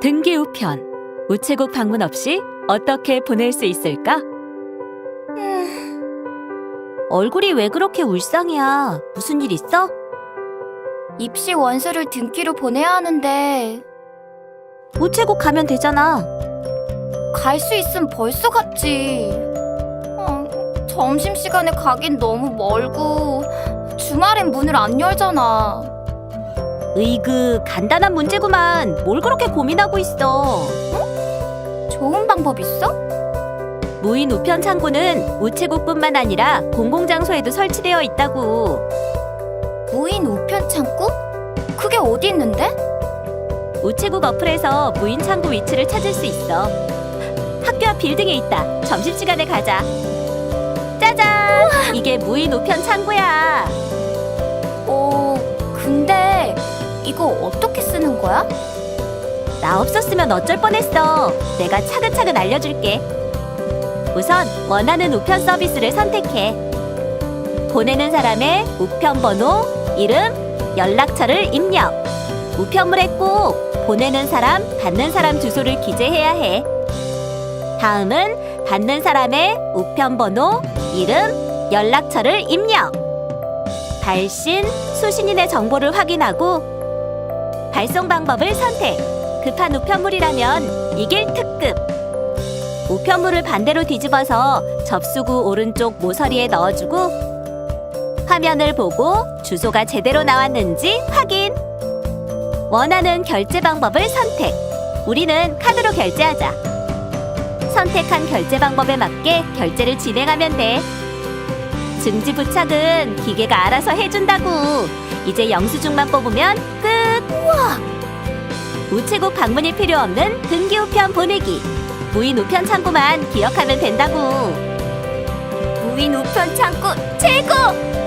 등기 우편 우체국 방문 없이 어떻게 보낼 수 있을까? 얼굴이 왜 그렇게 울상이야? 무슨 일 있어? 입시 원서를 등기로 보내야 하는데 우체국 가면 되잖아. 갈 수 있으면 벌써 갔지. 어, 점심시간에 가긴 너무 멀고 주말엔 문을 안 열잖아. 으이그 간단한 문제구만. 뭘 그렇게 고민하고 있어? 좋은 방법 있어? 무인 우편 창구는 우체국뿐만 아니라 공공장소에도 설치되어 있다고. 무인 우편 창구? 그게 어디 있는데? 우체국 어플에서 무인 창구 위치를 찾을 수 있어. 학교 앞 빌딩에 있다. 점심시간에 가자. 짜잔! 이게 무인 우편 창구야. 이거 어떻게 쓰는 거야? 나 없었으면 어쩔 뻔했어. 내가 차근차근 알려줄게. 우선 원하는 우편 서비스를 선택해. 보내는 사람의 우편 번호, 이름, 연락처를 입력. 우편물에 꼭 보내는 사람, 받는 사람 주소를 기재해야 해. 다음은 받는 사람의 우편 번호, 이름, 연락처를 입력. 발신, 수신인의 정보를 확인하고 발송 방법을 선택. 급한 우편물이라면 이길 특급. 우편물을 반대로 뒤집어서 접수구 오른쪽 모서리에 넣어주고 화면을 보고 주소가 제대로 나왔는지 확인. 원하는 결제 방법을 선택. 우리는 카드로 결제하자. 선택한 결제 방법에 맞게 결제를 진행하면 돼. 증지 부착은 기계가 알아서 해준다고. 이제 영수증만 뽑으면 끝. 우체국 방문이 필요 없는 등기 우편 보내기. 무인 우편 창구만 기억하면 된다고. 무인 우편 창구 최고!